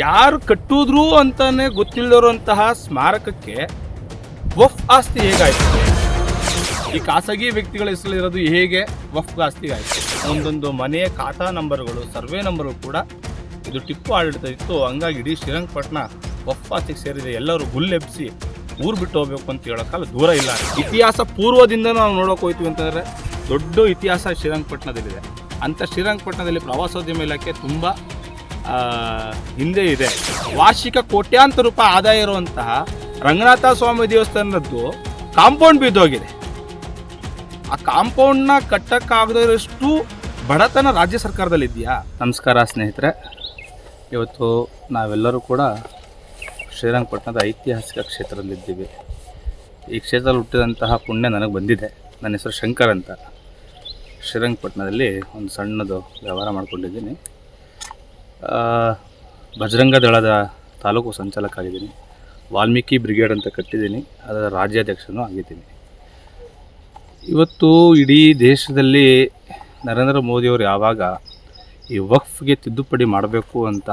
ಯಾರು ಕಟ್ಟಿದ್ರು ಅಂತಾನೆ ಗೊತ್ತಿಲ್ಲದಿರುವಂತಹ ಸ್ಮಾರಕಕ್ಕೆ ವಫ್ ಆಸ್ತಿ ಹೇಗಾಯ್ತು? ಈ ಖಾಸಗಿ ವ್ಯಕ್ತಿಗಳ ಹೆಸರಲ್ಲಿರೋದು ಹೇಗೆ ವಫ್ ಆಸ್ತಿ ಆಯ್ತು? ಒಂದೊಂದು ಮನೆಯ ಖಾತಾ ನಂಬರ್ಗಳು, ಸರ್ವೆ ನಂಬರ್ಗಳು ಕೂಡ ಇದು ಟಿಪ್ಪು ಆಡಳಿತ ಇತ್ತು. ಹಂಗಾಗಿ ಇಡೀ ಶ್ರೀರಂಗಪಟ್ಟಣ ವಫ್ ಆಸ್ತಿಗೆ ಸೇರಿದೆ. ಎಲ್ಲರೂ ಗುಲ್ಲೆಬ್ಸಿ ಊರು ಬಿಟ್ಟು ಹೋಗ್ಬೇಕು ಅಂತ ಹೇಳೋಕ್ಕಲ್ಲ ದೂರ ಇಲ್ಲ. ಇತಿಹಾಸ ಪೂರ್ವದಿಂದ ನಾವು ನೋಡೋಕೆ ಹೋಯ್ತೀವಿ ಅಂತಂದರೆ ದೊಡ್ಡ ಇತಿಹಾಸ ಶ್ರೀರಂಗಪಟ್ಟಣದಲ್ಲಿದೆ ಅಂಥ ಶ್ರೀರಂಗಪಟ್ಟಣದಲ್ಲಿ ಪ್ರವಾಸೋದ್ಯಮ ಇಲಾಖೆ ತುಂಬ ಹಿಂದೆ ಇದೆ. ವಾರ್ಷಿಕ ಕೋಟ್ಯಾಂತರ ರೂಪಾಯಿ ಆದಾಯ ಇರುವಂತಹ ರಂಗನಾಥ ಸ್ವಾಮಿ ದೇವಸ್ಥಾನದ್ದು ಕಾಂಪೌಂಡ್ ಬಿದ್ದೋಗಿದೆ. ಆ ಕಾಂಪೌಂಡ್ನ ಕಟ್ಟಕ್ಕಾಗದಷ್ಟು ಬಡತನ ರಾಜ್ಯ ಸರ್ಕಾರದಲ್ಲಿ ಇದೆಯಾ ನಮಸ್ಕಾರ ಸ್ನೇಹಿತರೆ. ಇವತ್ತು ನಾವೆಲ್ಲರೂ ಕೂಡ ಶ್ರೀರಂಗಪಟ್ಟಣದ ಐತಿಹಾಸಿಕ ಕ್ಷೇತ್ರದಲ್ಲಿದ್ದೀವಿ. ಈ ಕ್ಷೇತ್ರದಲ್ಲಿ ಹುಟ್ಟಿದಂತಹ ಪುಣ್ಯ ನನಗೆ ಬಂದಿದೆ. ನನ್ನ ಹೆಸರು ಶಂಕರ್ ಅಂತ. ಶ್ರೀರಂಗಪಟ್ಟಣದಲ್ಲಿ ಒಂದು ಸಣ್ಣದು ವ್ಯವಹಾರ ಮಾಡ್ಕೊಂಡಿದ್ದೀನಿ. ಬಜರಂಗ ದಳದ ತಾಲೂಕು ಸಂಚಾಲಕ ಆಗಿದ್ದೀನಿ ವಾಲ್ಮೀಕಿ ಬ್ರಿಗೇಡ್ ಅಂತ ಕಟ್ಟಿದ್ದೀನಿ. ಅದರ ರಾಜ್ಯಾಧ್ಯಕ್ಷನೂ ಆಗಿದ್ದೀನಿ. ಇವತ್ತು ಇಡೀ ದೇಶದಲ್ಲಿ ನರೇಂದ್ರ ಮೋದಿಯವರು ಯಾವಾಗ ಈ ವಕ್ಫ್ಗೆ ತಿದ್ದುಪಡಿ ಮಾಡಬೇಕು ಅಂತ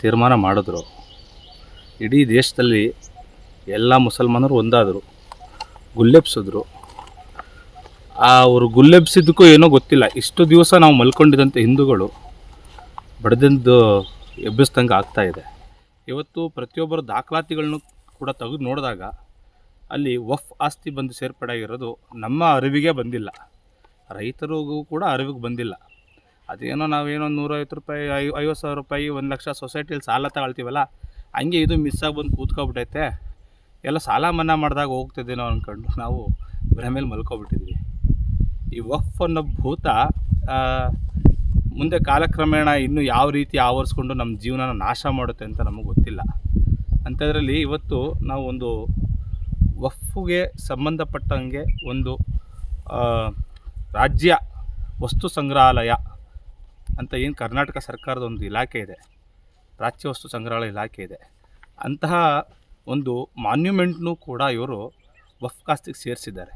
ತೀರ್ಮಾನ ಮಾಡಿದ್ರು. ಇಡೀ ದೇಶದಲ್ಲಿ ಎಲ್ಲ ಮುಸಲ್ಮಾನರು ಒಂದಾದರು. ಗುಲ್ಲೆಬ್ಸಿದ್ರು. ಅವರು ಗುಲ್ಲೆಬ್ಸಿದ್ದಕ್ಕೂ ಏನೋ ಗೊತ್ತಿಲ್ಲ. ಇಷ್ಟು ದಿವಸ ನಾವು ಮಲ್ಕೊಂಡಿದ್ದಂಥ ಹಿಂದೂಗಳು. ಬಡ್ದಂದು ಎಬ್ಬಿಸ್ದಂಗೆ ಆಗ್ತಾ ಇದೆ. ಇವತ್ತು ಪ್ರತಿಯೊಬ್ಬರ ದಾಖಲಾತಿಗಳನ್ನು ಕೂಡ ತೆಗೆದು ನೋಡಿದಾಗ ಅಲ್ಲಿ ವಫ್ ಆಸ್ತಿ ಬಂದು ಸೇರ್ಪಡೆ ಆಗಿರೋದು ನಮ್ಮ ಅರಿವಿಗೆ ಬಂದಿಲ್ಲ. ರೈತರಿಗೂ ಕೂಡ ಅರಿವಿಗೆ ಬಂದಿಲ್ಲ. ಅದೇನೋ ನಾವೇನೋ ನೂರೈವತ್ತು ರೂಪಾಯಿ, ಐ, ಐವತ್ತು ಸಾವಿರ ರೂಪಾಯಿ, ಒಂದು ಲಕ್ಷ ಸೊಸೈಟಿಯಲ್ಲಿ ಸಾಲ ತಗೊಳ್ತೀವಲ್ಲ, ಹಂಗೆ ಇದು ಮಿಸ್ ಆಗಿ ಬಂದು ಕೂತ್ಕೊಬಿಟ್ಟೈತೆ. ಎಲ್ಲ ಸಾಲ ಮನ್ನಾ ಮಾಡಿದಾಗ ಹೋಗ್ತಿದ್ದೇನೋ ಅಂದ್ಕೊಂಡು ನಾವು ಭ್ರಮೇಲಿ ಮಲ್ಕೊಬಿಟ್ಟಿದ್ವಿ. ಈ ವಫ್ ಅನ್ನೋ ಭೂತ ಮುಂದೆ ಕಾಲಕ್ರಮೇಣ ಇನ್ನೂ ಯಾವ ರೀತಿ ಆವರಿಸ್ಕೊಂಡು ನಮ್ಮ ಜೀವನನ ನಾಶ ಮಾಡುತ್ತೆ ಅಂತ ನಮಗೆ ಗೊತ್ತಿಲ್ಲ. ಅಂಥದ್ರಲ್ಲಿ ಇವತ್ತು ನಾವು ಒಂದು ವಫ್ಗೆ ಸಂಬಂಧಪಟ್ಟಂಗೆ ಒಂದು ರಾಜ್ಯ ವಸ್ತು ಸಂಗ್ರಹಾಲಯ ಅಂತ ಏನು ಕರ್ನಾಟಕ ಸರ್ಕಾರದ ಒಂದು ಇಲಾಖೆ ಇದೆ. ರಾಜ್ಯ ವಸ್ತು ಸಂಗ್ರಹಾಲಯ ಇಲಾಖೆ ಇದೆ. ಅಂತಹ ಒಂದು ಮಾನ್ಯುಮೆಂಟ್ನೂ ಕೂಡ ಇವರು ವಫ್ ಕಾಸ್ತಿಗೆ ಸೇರಿಸಿದ್ದಾರೆ.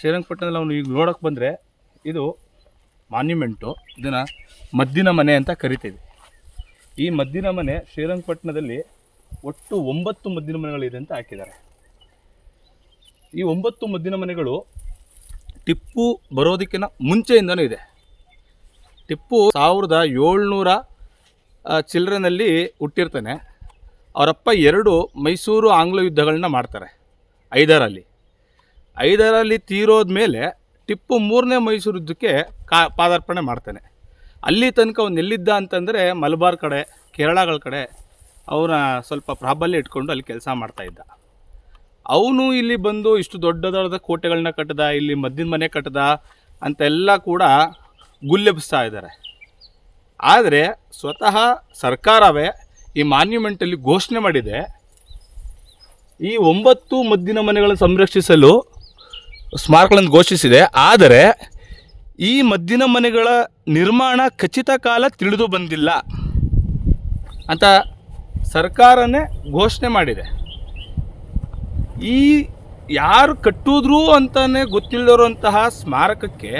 ಶ್ರೀರಂಗಪಟ್ಟಣದಲ್ಲಿ ಅವನು ಈಗ ನೋಡೋಕೆ ಬಂದರೆ ಇದು ಮಾನ್ಯುಮೆಂಟು ಇದನ್ನು ಮದ್ದಿನ ಮನೆ ಅಂತ ಕರಿತೀವಿ. ಈ ಮದ್ದಿನ ಮನೆ ಶ್ರೀರಂಗಪಟ್ಟಣದಲ್ಲಿ ಒಟ್ಟು ಒಂಬತ್ತು ಮದ್ದಿನ ಮನೆಗಳಿದೆ ಅಂತ ಹಾಕಿದ್ದಾರೆ. ಈ ಒಂಬತ್ತು ಮದ್ದಿನ ಮನೆಗಳು ಟಿಪ್ಪು ಬರೋದಕ್ಕಿಂತ ಮುಂಚೆಯಿಂದನೂ ಇದೆ. ಟಿಪ್ಪು ಸಾವಿರದ ಏಳ್ನೂರ ಚಿಲ್ಲರೆನಲ್ಲಿ ಹುಟ್ಟಿರ್ತಾನೆ. ಅವರಪ್ಪ ಎರಡು ಮೈಸೂರು ಆಂಗ್ಲ ಯುದ್ಧಗಳನ್ನ ಮಾಡ್ತಾರೆ, ಐದರಲ್ಲಿ. ಐದರಲ್ಲಿ ತೀರೋದ ಮೇಲೆ ಟಿಪ್ಪು ಮೂರನೇ ಮೈಸೂರು ಯುದ್ಧಕ್ಕೆ ಕಾ ಪಾದಾರ್ಪಣೆ ಮಾಡ್ತಾನೆ. ಅಲ್ಲಿ ತನಕ ಅವನು ಎಲ್ಲಿದ್ದ ಅಂತಂದರೆ ಮಲಬಾರ್ ಕಡೆ, ಕೇರಳಗಳ ಕಡೆ ಅವನ ಸ್ವಲ್ಪ ಪ್ರಾಬಲ್ಯ ಇಟ್ಕೊಂಡು ಅಲ್ಲಿ ಕೆಲಸ ಮಾಡ್ತಾಯಿದ್ದ ಅವನು ಇಲ್ಲಿ ಬಂದು ಇಷ್ಟು ದೊಡ್ಡ ದೊಡ್ಡ ಕೋಟೆಗಳನ್ನ ಕಟ್ಟದ ಇಲ್ಲಿ ಮದ್ದಿನ ಮನೆ ಕಟ್ಟದ ಅಂತೆಲ್ಲ ಕೂಡ ಗುಲ್ಲೆಬ್ಸ್ತಾ ಇದ್ದಾರೆ. ಆದರೆ ಸ್ವತಃ ಸರ್ಕಾರವೇ ಈ ಮಾನ್ಯುಮೆಂಟಲ್ಲಿ ಘೋಷಣೆ ಮಾಡಿದೆ, ಈ ಒಂಬತ್ತು ಮದ್ದಿನ ಮನೆಗಳನ್ನು ಸಂರಕ್ಷಿಸಲು ಸ್ಮಾರಕಗಳನ್ನು ಘೋಷಿಸಿದೆ. ಆದರೆ ಈ ಮದ್ದಿನ ಮನೆಗಳ ನಿರ್ಮಾಣ ಖಚಿತ ಕಾಲ ತಿಳಿದು ಬಂದಿಲ್ಲ ಅಂತ ಸರ್ಕಾರನೇ ಘೋಷಣೆ ಮಾಡಿದೆ. ಈ ಯಾರು ಕಟ್ಟಿದ್ರು ಅಂತಲೇ ಗೊತ್ತಿಲ್ಲದಿರುವಂತಹ ಸ್ಮಾರಕಕ್ಕೆ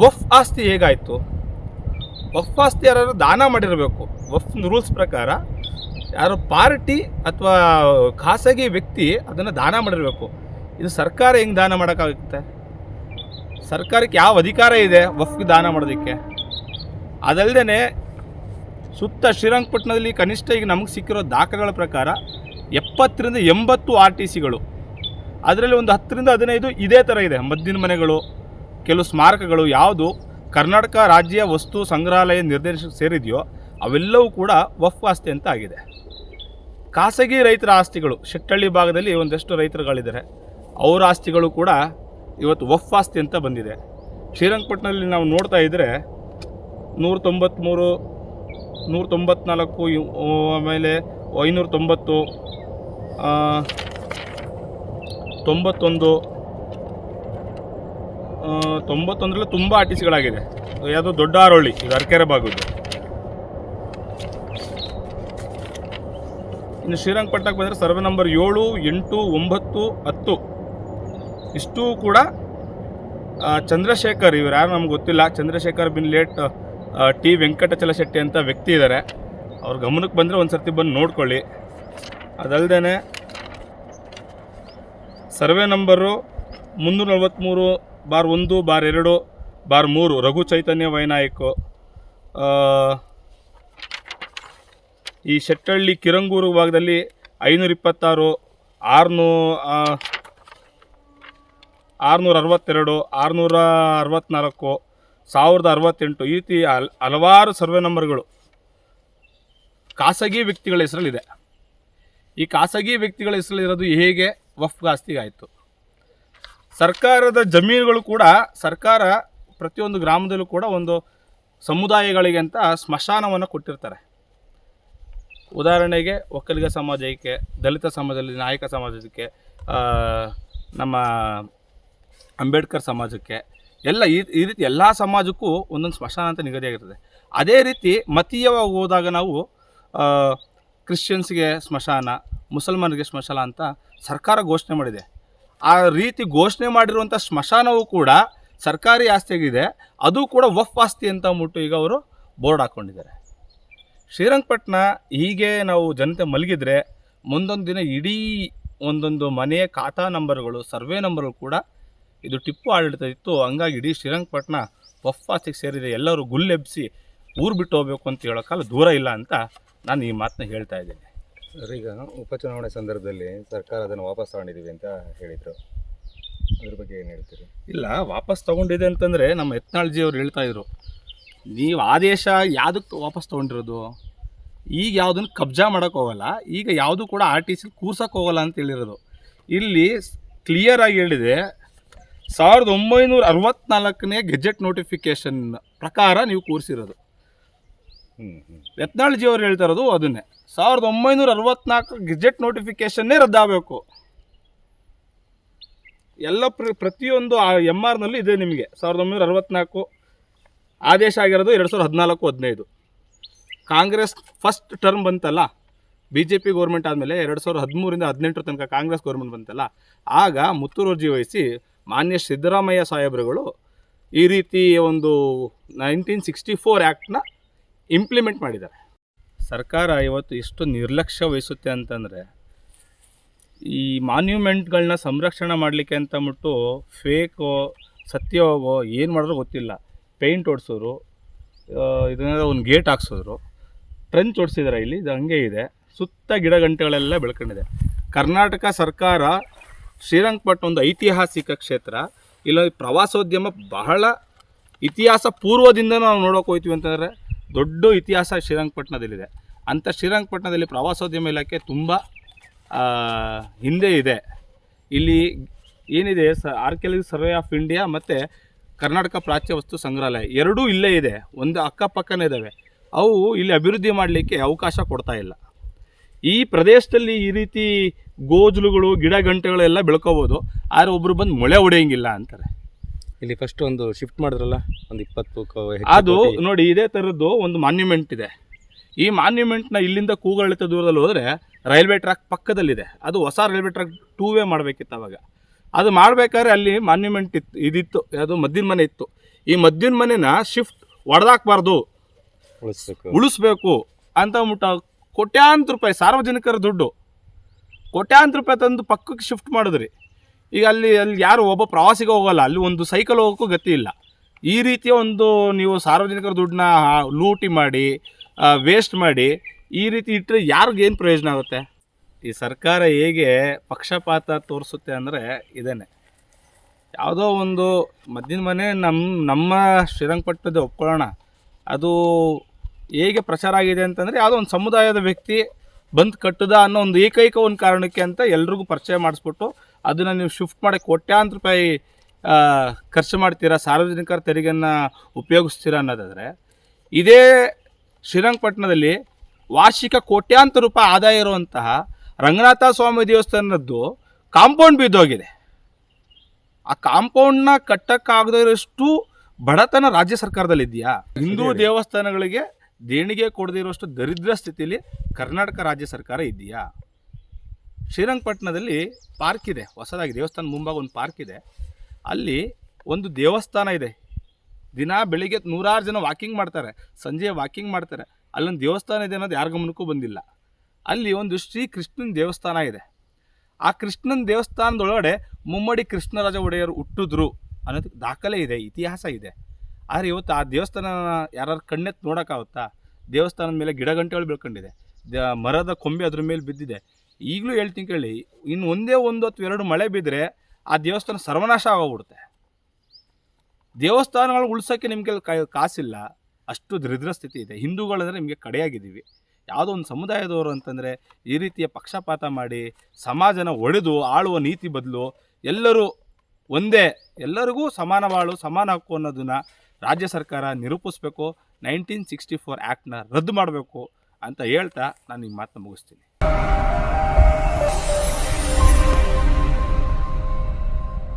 ವಫ್ ಆಸ್ತಿ ಹೇಗಾಯಿತು? ವಫ್ ಆಸ್ತಿ ಯಾರು ದಾನ ಮಾಡಿರಬೇಕು. ವಫ್ ರೂಲ್ಸ್ ಪ್ರಕಾರ ಯಾರು ಪಾರ್ಟಿ ಅಥವಾ ಖಾಸಗಿ ವ್ಯಕ್ತಿ ಅದನ್ನು ದಾನ ಮಾಡಿರಬೇಕು. ಇದು ಸರ್ಕಾರ ಹೆಂಗೆ ದಾನ ಮಾಡೋಕ್ಕಾಗುತ್ತೆ? ಸರ್ಕಾರಕ್ಕೆ ಯಾವ ಅಧಿಕಾರ ಇದೆ ವಫ್ಗೆ ದಾನ ಮಾಡೋದಕ್ಕೆ? ಅದಲ್ಲದೆ ಸುತ್ತ ಶ್ರೀರಂಗಪಟ್ಟಣದಲ್ಲಿ ಕನಿಷ್ಠ ಈಗ ನಮಗೆ ಸಿಕ್ಕಿರೋ ದಾಖಲೆಗಳ ಪ್ರಕಾರ ಎಪ್ಪತ್ತರಿಂದ ಎಂಬತ್ತು ಆರ್ ಟಿ ಸಿಗಳು ಅದರಲ್ಲಿ ಒಂದು ಹತ್ತರಿಂದ ಹದಿನೈದು ಇದೇ ಥರ ಇದೆ. ಮದ್ದಿನ ಮನೆಗಳು, ಕೆಲವು ಸ್ಮಾರಕಗಳು, ಯಾವುದು ಕರ್ನಾಟಕ ರಾಜ್ಯ ವಸ್ತು ಸಂಗ್ರಹಾಲಯ ನಿರ್ದೇಶಕ ಸೇರಿದೆಯೋ ಅವೆಲ್ಲವೂ ಕೂಡ ವಫ್ ಆಸ್ತಿ ಅಂತ ಆಗಿದೆ. ಖಾಸಗಿ ರೈತರ ಆಸ್ತಿಗಳು, ಶೆಟ್ಟಳ್ಳಿ ಭಾಗದಲ್ಲಿ ಒಂದಷ್ಟು ರೈತರುಗಳಿದ್ದಾರೆ. ಅವರ ಆಸ್ತಿಗಳು ಕೂಡ ಇವತ್ತು ವಫ್ ಆಸ್ತಿ ಅಂತ ಬಂದಿದೆ. ಶ್ರೀರಂಗಪಟ್ಟಣದಲ್ಲಿ ನಾವು ನೋಡ್ತಾ ಇದ್ದರೆ ನೂರ ತೊಂಬತ್ತ್ಮೂರು ನೂರ ತೊಂಬತ್ನಾಲ್ಕು ಆಮೇಲೆ ಐನೂರ ತೊಂಬತ್ತು ತೊಂಬತ್ತೊಂದು ತೊಂಬತ್ತೊಂದರಲ್ಲಿ ತುಂಬ ಆರ್ ಟಿ ಸಿಗಳಾಗಿದೆ ಯಾವುದೋ ದೊಡ್ಡ ಆರೋಳಿ ಇದು ಅರ್ಕೆರೆ ಭಾಗದ್ದು ಇನ್ನು ಶ್ರೀರಂಗಪಟ್ಟಣಕ್ಕೆ ಬಂದರೆ ಸರ್ವೆ ನಂಬರ್ ಏಳು, ಎಂಟು, ಒಂಬತ್ತು, ಹತ್ತು. ಇಷ್ಟು ಕೂಡ ಚಂದ್ರಶೇಖರ್ ಇವರು. ಯಾರು ನಮ್ಗೆ ಗೊತ್ತಿಲ್ಲ, ಚಂದ್ರಶೇಖರ್ ಬಿನ್ ಲೇಟ್ ಟಿ ವೆಂಕಟಚಲ ಶೆಟ್ಟಿ ಅಂತ ವ್ಯಕ್ತಿ ಇದ್ದಾರೆ ಅವ್ರ ಗಮನಕ್ಕೆ ಬಂದರೆ ಒಂದು ಸರ್ತಿ ಬಂದು ನೋಡ್ಕೊಳ್ಳಿ. ಅದಲ್ಲದೆ ಸರ್ವೆ ನಂಬರು ಮುನ್ನೂರ ನಲ್ವತ್ತ್ಮೂರು ಬಾರ್ ಒಂದು, ಬಾರ್ ಎರಡು, ಬಾರ್ ಮೂರು, ರಘು ಚೈತನ್ಯ ವೈನಾಯಕು. ಈ ಶೆಟ್ಟಳ್ಳಿ ಕಿರಂಗೂರು ಭಾಗದಲ್ಲಿ ಐನೂರ ಇಪ್ಪತ್ತಾರು, ಆರುನೂ ಆರುನೂರ ಅರವತ್ತೆರಡು ಆರುನೂರ ಅರವತ್ತ್ನಾಲ್ಕು ಸಾವಿರದ ಅರವತ್ತೆಂಟು ಈ ರೀತಿ ಹಲ್, ಹಲವಾರು ಸರ್ವೆ ನಂಬರ್ಗಳು. ಖಾಸಗಿ ವ್ಯಕ್ತಿಗಳ ಹೆಸರಲ್ಲಿದೆ. ಈ ಖಾಸಗಿ ವ್ಯಕ್ತಿಗಳ ಹೆಸರಲ್ಲಿರೋದು ಹೇಗೆ? ವಫ್ ಆಸ್ತಿಗಾಯಿತು ಸರ್ಕಾರದ ಜಮೀನುಗಳು ಕೂಡ ಸರ್ಕಾರ ಪ್ರತಿಯೊಂದು ಗ್ರಾಮದಲ್ಲೂ ಕೂಡ ಒಂದು ಸಮುದಾಯಗಳಿಗೆ ಅಂತ ಸ್ಮಶಾನವನ್ನು ಕೊಟ್ಟಿರ್ತಾರೆ. ಉದಾಹರಣೆಗೆ ಒಕ್ಕಲಿಗ ಸಮಾಜಕ್ಕೆ, ದಲಿತ ಸಮಾಜದಲ್ಲಿ ನಾಯಕ ಸಮಾಜಕ್ಕೆ ನಮ್ಮ ಅಂಬೇಡ್ಕರ್ ಸಮಾಜಕ್ಕೆ ಎಲ್ಲ ಈ ಈ ರೀತಿ ಎಲ್ಲ ಸಮಾಜಕ್ಕೂ ಒಂದೊಂದು ಸ್ಮಶಾನ ಅಂತ ನಿಗದಿಯಾಗಿರ್ತದೆ ಅದೇ ರೀತಿ ಮತೀಯವಾಗಿ ಹೋದಾಗ ನಾವು ಕ್ರಿಶ್ಚಿಯನ್ಸ್ಗೆ ಸ್ಮಶಾನ ಮುಸಲ್ಮಾನರಿಗೆ ಸ್ಮಶಾನ ಅಂತ ಸರ್ಕಾರ ಘೋಷಣೆ ಮಾಡಿದೆ. ಆ ರೀತಿ ಘೋಷಣೆ ಮಾಡಿರುವಂಥ ಸ್ಮಶಾನವೂ ಕೂಡ ಸರ್ಕಾರಿ ಆಸ್ತಿಯಾಗಿದೆ. ಅದು ಕೂಡ ವಫ್ ಆಸ್ತಿ ಅಂತ ಅಂದ್ಬಿಟ್ಟು ಈಗ ಅವರು ಬೋರ್ಡ್ ಹಾಕ್ಕೊಂಡಿದ್ದಾರೆ. ಶ್ರೀರಂಗಪಟ್ಟಣ ಹೀಗೆ ನಾವು ಜನತೆ ಮಲಗಿದರೆ ಮುಂದೊಂದು ದಿನ ಇಡೀ ಒಂದೊಂದು ಮನೆಯ ಖಾತಾ ನಂಬರ್ಗಳು, ಸರ್ವೆ ನಂಬರ್ಗಳು ಕೂಡ ಇದು ಟಿಪ್ಪು ಆಡಳಿತ ಇತ್ತು ಹಂಗಾಗಿ ಇಡೀ ಶ್ರೀರಂಗಪಟ್ಟಣ ವಫ್ ಆಸ್ತಿಗೆ ಸೇರಿದೆ. ಎಲ್ಲರೂ ಗುಲ್ಲೆಬ್ಸಿ ಊರು ಬಿಟ್ಟು ಹೋಗ್ಬೇಕು ಅಂತ ಹೇಳೋಕ್ಕಲ್ಲ ಕಾಲ ದೂರ ಇಲ್ಲ ಅಂತ ನಾನು ಈ ಮಾತನ್ನ ಹೇಳ್ತಾ ಇದ್ದೇನೆ. ಸರ್, ಈಗ ಉಪಚುನಾವಣೆ ಸಂದರ್ಭದಲ್ಲಿ ಸರ್ಕಾರ ಅದನ್ನು ವಾಪಸ್ ತಗೊಂಡಿದ್ದೀವಿ ಅಂತ ಹೇಳಿದರು. ಅದ್ರ ಬಗ್ಗೆ ಏನು ಹೇಳ್ತೀರಿ? ಇಲ್ಲ ವಾಪಸ್ ತಗೊಂಡಿದೆ ಅಂತಂದರೆ ನಮ್ಮ ಯತ್ನಾಳ್ಜಿ ಅವ್ರು ಹೇಳ್ತಾ ಇದ್ರು. ನೀವು ಆದೇಶ ಯಾವುದಕ್ಕೆ ವಾಪಸ್ ತೊಗೊಂಡಿರೋದು? ಈಗ ಯಾವುದನ್ನು ಕಬ್ಜಾ ಮಾಡೋಕ್ಕೆ ಹೋಗಲ್ಲ ಈಗ ಯಾವುದು ಕೂಡ ಆರ್ ಟಿ ಸಿ ಕೂರ್ಸೋಕ್ಕೆ ಹೋಗಲ್ಲ ಅಂತ ಹೇಳಿರೋದು. ಇಲ್ಲಿ ಕ್ಲಿಯರ್ ಆಗಿ ಹೇಳಿದೆ ಸಾವಿರದ ಒಂಬೈನೂರ ಅರವತ್ನಾಲ್ಕನೇ ಗೆಜೆಟ್ ನೋಟಿಫಿಕೇಶನ್ ಪ್ರಕಾರ ನೀವು ಕೂರಿಸಿರೋದು. ಯತ್ನಾಳ್ಜಿ ಅವ್ರು ಹೇಳ್ತಾ ಇರೋದು ಅದನ್ನೇ. ಸಾವಿರದ ಒಂಬೈನೂರ ಅರವತ್ನಾಲ್ಕು ಗೆಜೆಟ್ ನೋಟಿಫಿಕೇಶನ್ನೇ ರದ್ದಾಗಬೇಕು. ಎಲ್ಲ ಪ್ರ, ಪ್ರತಿಯೊಂದು ಆ ಎಂ ಆರ್ನಲ್ಲೂ ಇದೆ ನಿಮಗೆ. ಸಾವಿರದ ಒಂಬೈನೂರ ಅರವತ್ನಾಲ್ಕು ಆದೇಶ ಆಗಿರೋದು ಎರಡು ಸಾವಿರದ ಹದಿನಾಲ್ಕು ಹದಿನೈದು. ಕಾಂಗ್ರೆಸ್ ಫಸ್ಟ್ ಟರ್ಮ್ ಬಂತಲ್ಲ? ಬಿ ಜೆ ಪಿ ಗೌರ್ಮೆಂಟ್ ಆದಮೇಲೆ ಎರಡು ಸಾವಿರದ ಹದಿಮೂರಿಂದ ಹದಿನೆಂಟರ ತನಕ ಕಾಂಗ್ರೆಸ್ ಗೌರ್ಮೆಂಟ್ ಬಂತಲ್ಲ? ಆಗ ಮುತ್ತುವರ್ಜಿ ವಹಿಸಿ ಮಾನ್ಯ ಸಿದ್ದರಾಮಯ್ಯ ಸಾಹೇಬರುಗಳು ಈ ರೀತಿ ಒಂದು ನೈನ್ಟೀನ್ ಸಿಕ್ಸ್ಟಿ ಫೋರ್ ಆ್ಯಕ್ಟ್ನ ಇಂಪ್ಲಿಮೆಂಟ್ ಮಾಡಿದ್ದಾರೆ. ಸರ್ಕಾರ ಇವತ್ತು ಎಷ್ಟು ನಿರ್ಲಕ್ಷ್ಯ ವಹಿಸುತ್ತೆ ಅಂತಂದರೆ, ಈ ಮಾನ್ಯುಮೆಂಟ್ಗಳನ್ನ ಸಂರಕ್ಷಣೆ ಮಾಡಲಿಕ್ಕೆ ಅಂತಂದ್ಬಿಟ್ಟು ಫೇಕೋ, ಸತ್ಯವೋ ಏನು ಮಾಡಿದ್ರು ಗೊತ್ತಿಲ್ಲ. ಪೇಂಟ್ ಹೊಡ್ಸೋರು ಇದನ್ನೆಲ್ಲ ಒಂದು ಗೇಟ್ ಹಾಕ್ಸೋರು ಟ್ರೆಂಚ್ ಹೊಡ್ಸಿದ್ದಾರೆ ಇಲ್ಲಿ, ಇದು ಹಂಗೆ ಇದೆ. ಸುತ್ತ ಗಿಡಗಂಟೆಗಳೆಲ್ಲ ಬೆಳ್ಕೊಂಡಿದೆ. ಕರ್ನಾಟಕ ಸರ್ಕಾರ ಶ್ರೀರಂಗಪಟ್ಟಣ ಒಂದು ಐತಿಹಾಸಿಕ ಕ್ಷೇತ್ರ. ಇಲ್ಲ ಪ್ರವಾಸೋದ್ಯಮ ಬಹಳ ಇತಿಹಾಸ ಪೂರ್ವದಿಂದ ನಾವು ನೋಡೋಕೆ ಹೋಗ್ತೀವಿ ಅಂತಂದರೆ ದೊಡ್ಡ ಇತಿಹಾಸ ಶ್ರೀರಂಗಪಟ್ಟಣದಲ್ಲಿದೆ ಅಂಥ ಶ್ರೀರಂಗಪಟ್ಟಣದಲ್ಲಿ ಪ್ರವಾಸೋದ್ಯಮ ಇಲಾಖೆ ತುಂಬ ಹಿಂದೆ ಇದೆ. ಇಲ್ಲಿ ಏನಿದೆ, ಸ ಆರ್ಕಿಯಾಲಜಿ ಸರ್ವೆ ಆಫ್ ಇಂಡಿಯಾ ಮತ್ತು ಕರ್ನಾಟಕ ಪ್ರಾಚ್ಯ ವಸ್ತು ಸಂಗ್ರಹಾಲಯ ಎರಡೂ ಇಲ್ಲೇ ಇದೆ. ಒಂದು ಅಕ್ಕಪಕ್ಕನೇ ಇದ್ದಾವೆ. ಅವು ಇಲ್ಲಿ ಅಭಿವೃದ್ಧಿ ಮಾಡಲಿಕ್ಕೆ ಅವಕಾಶ ಕೊಡ್ತಾ ಇಲ್ಲ. ಈ ಪ್ರದೇಶದಲ್ಲಿ ಈ ರೀತಿ ಗೋಜಲುಗಳು ಗಿಡ ಗಂಟೆಗಳೆಲ್ಲ ಬೆಳ್ಕೋಬೋದು. ಆದರೆ ಒಬ್ಬರು ಬಂದು ಮೊಳೆ ಹೊಡೆಯಂಗಿಲ್ಲ ಅಂತಾರೆ. ಇಲ್ಲಿ ಫಸ್ಟ್ ಒಂದು ಶಿಫ್ಟ್ ಮಾಡಿದ್ರಲ್ಲ ಒಂದು ಇಪ್ಪತ್ತು ಕ- ಹೆಚ್ಚು ಅದು ಕೋಟಿ. ನೋಡಿ ಇದೇ ಥರದ್ದು ಒಂದು ಮಾನ್ಯುಮೆಂಟ್ ಇದೆ. ಈ ಮಾನ್ಯುಮೆಂಟ್ನ ಇಲ್ಲಿಂದ ಕೂಗಳಿತ ದೂರದಲ್ಲಿ ಹೋದರೆ ರೈಲ್ವೆ ಟ್ರ್ಯಾಕ್ ಪಕ್ಕದಲ್ಲಿದೆ. ಅದು ಹೊಸ ರೈಲ್ವೆ ಟ್ರ್ಯಾಕ್ ಟೂ ವೇ ಮಾಡಬೇಕಿತ್ತು ಅವಾಗ. ಅದು ಮಾಡಬೇಕಾದ್ರೆ ಅಲ್ಲಿ ಮಾನ್ಯುಮೆಂಟ್ ಇತ್ತು ಇದಿತ್ತು ಅದು ಮದ್ದಿನ ಮನೆ ಇತ್ತು. ಈ ಮದ್ದಿನ ಮನೆನ ಶಿಫ್ಟ್ ಹೊಡೆದಾಕ್ಬಾರ್ದು ಉಳಿಸ್ಬೇಕು. ಉಳಿಸ್ಬೇಕು ಅಂತ ಅಂದ್ಬಿಟ್ಟು ಕೋಟ್ಯಾಂತರ ರೂಪಾಯಿ, ಸಾರ್ವಜನಿಕರ ದುಡ್ಡು. ಕೋಟ್ಯಾಂತರ ರೂಪಾಯಿ ತಂದು ಪಕ್ಕಕ್ಕೆ ಶಿಫ್ಟ್ ಮಾಡಿದ್ರಿ. ಈಗ ಅಲ್ಲಿ ಅಲ್ಲಿ ಯಾರು ಒಬ್ಬ ಪ್ರವಾಸಿಗ ಹೋಗೋಲ್ಲ, ಅಲ್ಲಿ ಒಂದು ಸೈಕಲ್ ಹೋಗೋಕ್ಕೂ ಗತಿ ಇಲ್ಲ. ಈ ರೀತಿಯ ಒಂದು ನೀವು ಸಾರ್ವಜನಿಕರ ದುಡ್ಡನ್ನ ಲೂಟಿ ಮಾಡಿ ವೇಸ್ಟ್ ಮಾಡಿ, ಈ ರೀತಿ ಇಟ್ಟರೆ ಯಾರಿಗೇನು ಪ್ರಯೋಜನ ಆಗುತ್ತೆ? ಈ ಸರ್ಕಾರ ಹೇಗೆ ಪಕ್ಷಪಾತ ತೋರಿಸುತ್ತೆ ಅಂದರೆ ಇದೇನೆ. ಯಾವುದೋ ಒಂದು ಮದ್ದಿನ ಮನೆ ನಮ್ಮ ನಮ್ಮ ಶ್ರೀರಂಗಪಟ್ಟಣದ ಒಪ್ಕೊಳ್ಳೋಣ. ಅದು ಹೇಗೆ ಪ್ರಚಾರ ಆಗಿದೆ ಅಂತಂದರೆ ಯಾವುದೋ ಒಂದು ಸಮುದಾಯದ ವ್ಯಕ್ತಿ ಬಂದು ಕಟ್ಟದ ಅನ್ನೋ ಒಂದು ಏಕೈಕ ಒಂದು ಕಾರಣಕ್ಕೆ ಅಂತ ಎಲ್ರಿಗೂ ಪರಿಚಯ ಮಾಡಿಸ್ಬಿಟ್ಟು ಅದನ್ನು ನೀವು ಶಿಫ್ಟ್ ಮಾಡಿ ಕೋಟ್ಯಾಂತರ ರೂಪಾಯಿ ಖರ್ಚು ಮಾಡ್ತೀರಾ ಸಾರ್ವಜನಿಕರ ತೆರಿಗೆಯನ್ನು ಉಪಯೋಗಿಸ್ತೀರಾ ಅನ್ನೋದಾದರೆ ಇದೇ ಶ್ರೀರಂಗಪಟ್ಟಣದಲ್ಲಿ ವಾರ್ಷಿಕ ಕೋಟ್ಯಾಂತರ ರೂಪಾಯಿ ಆದಾಯ ಇರುವಂತಹ ರಂಗನಾಥ ಸ್ವಾಮಿ ದೇವಸ್ಥಾನದ್ದು ಕಾಂಪೌಂಡ್ ಬಿದ್ದೋಗಿದೆ. ಆ ಕಾಂಪೌಂಡ್ನ ಕಟ್ಟಕ್ಕಾಗದಿರೋಷ್ಟು ಬಡತನ ರಾಜ್ಯ ಸರ್ಕಾರದಲ್ಲಿ ಇದೆಯಾ ಹಿಂದೂ ದೇವಸ್ಥಾನಗಳಿಗೆ ದೇಣಿಗೆ ಕೊಡದೇ ಇರುವಷ್ಟು ದರಿದ್ರ ಸ್ಥಿತಿಯಲ್ಲಿ ಕರ್ನಾಟಕ ರಾಜ್ಯ ಸರ್ಕಾರ ಇದೆಯಾ ಶ್ರೀರಂಗಪಟ್ಟಣದಲ್ಲಿ ಪಾರ್ಕ್ ಇದೆ, ಹೊಸದಾಗಿ ದೇವಸ್ಥಾನ ಮುಂಭಾಗ ಒಂದು ಪಾರ್ಕ್ ಇದೆ. ಅಲ್ಲಿ ಒಂದು ದೇವಸ್ಥಾನ ಇದೆ. ದಿನ ಬೆಳಿಗ್ಗೆ ನೂರಾರು ಜನ ವಾಕಿಂಗ್ ಮಾಡ್ತಾರೆ, ಸಂಜೆ ವಾಕಿಂಗ್ ಮಾಡ್ತಾರೆ. ಅಲ್ಲೊಂದು ದೇವಸ್ಥಾನ ಇದೆ ಅನ್ನೋದು ಯಾರ ಗಮನಕ್ಕೂ ಬಂದಿಲ್ಲ. ಅಲ್ಲಿ ಒಂದು ಶ್ರೀ ಕೃಷ್ಣನ ದೇವಸ್ಥಾನ ಇದೆ. ಆ ಕೃಷ್ಣನ ದೇವಸ್ಥಾನದೊಳಗಡೆ ಮುಮ್ಮಡಿ ಕೃಷ್ಣರಾಜ ಒಡೆಯರು ಹುಟ್ಟಿದ್ರು ಅನ್ನೋದಕ್ಕೆ ದಾಖಲೆ ಇದೆ, ಇತಿಹಾಸ ಇದೆ. ಆದರೆ ಇವತ್ತು ಆ ದೇವಸ್ಥಾನ ಯಾರು ಕಣ್ಣೆತ್ತು ನೋಡೋಕ್ಕಾಗುತ್ತಾ? ದೇವಸ್ಥಾನದ ಮೇಲೆ ಗಿಡ ಗಂಟೆಗಳು ಬೆಳ್ಕೊಂಡಿದೆ. ಮರದ ಕೊಂಬೆ ಅದ್ರ ಮೇಲೆ ಬಿದ್ದಿದೆ. ಈಗಲೂ ಹೇಳ್ತೀನಿ ಕೇಳಿ, ಇನ್ನು ಒಂದೇ ಒಂದು ಅಥವಾ ಎರಡು ಮಳೆ ಬಿದ್ದರೆ ಆ ದೇವಸ್ಥಾನ ಸರ್ವನಾಶ ಆಗೋಗ್ಬಿಡುತ್ತೆ. ದೇವಸ್ಥಾನಗಳು ಉಳ್ಸೋಕ್ಕೆ ನಿಮಗೆ ಕಾಸಿಲ್ಲ. ಅಷ್ಟು ದರಿದ್ರ ಸ್ಥಿತಿ ಇದೆ. ಹಿಂದೂಗಳಂದರೆ ನಿಮಗೆ ಕಡೆಯಾಗಿದ್ದೀವಿ. ಯಾವುದೋ ಒಂದು ಸಮುದಾಯದವರು ಅಂತಂದರೆ ಈ ರೀತಿಯ ಪಕ್ಷಪಾತ ಮಾಡಿ, ಸಮಾಜನ ಒಡೆದು, ಆಳುವ ನೀತಿ ಬದಲು ಎಲ್ಲರೂ ಒಂದೇ, ಎಲ್ಲರಿಗೂ ಸಮಾನವಾಳು ಸಮಾನ ಹಕ್ಕು ಅನ್ನೋದನ್ನು ರಾಜ್ಯ ಸರ್ಕಾರ ನಿರೂಪಿಸಬೇಕು ನೈನ್ಟೀನ್ ಸಿಕ್ಸ್ಟಿ ಫೋರ್ ಆ್ಯಕ್ಟ್ನ ರದ್ದು ಮಾಡಬೇಕು ಅಂತ ಹೇಳ್ತಾ ನಾನು ಈ ಮಾತನ್ನ ಮುಗಿಸ್ತೀನಿ.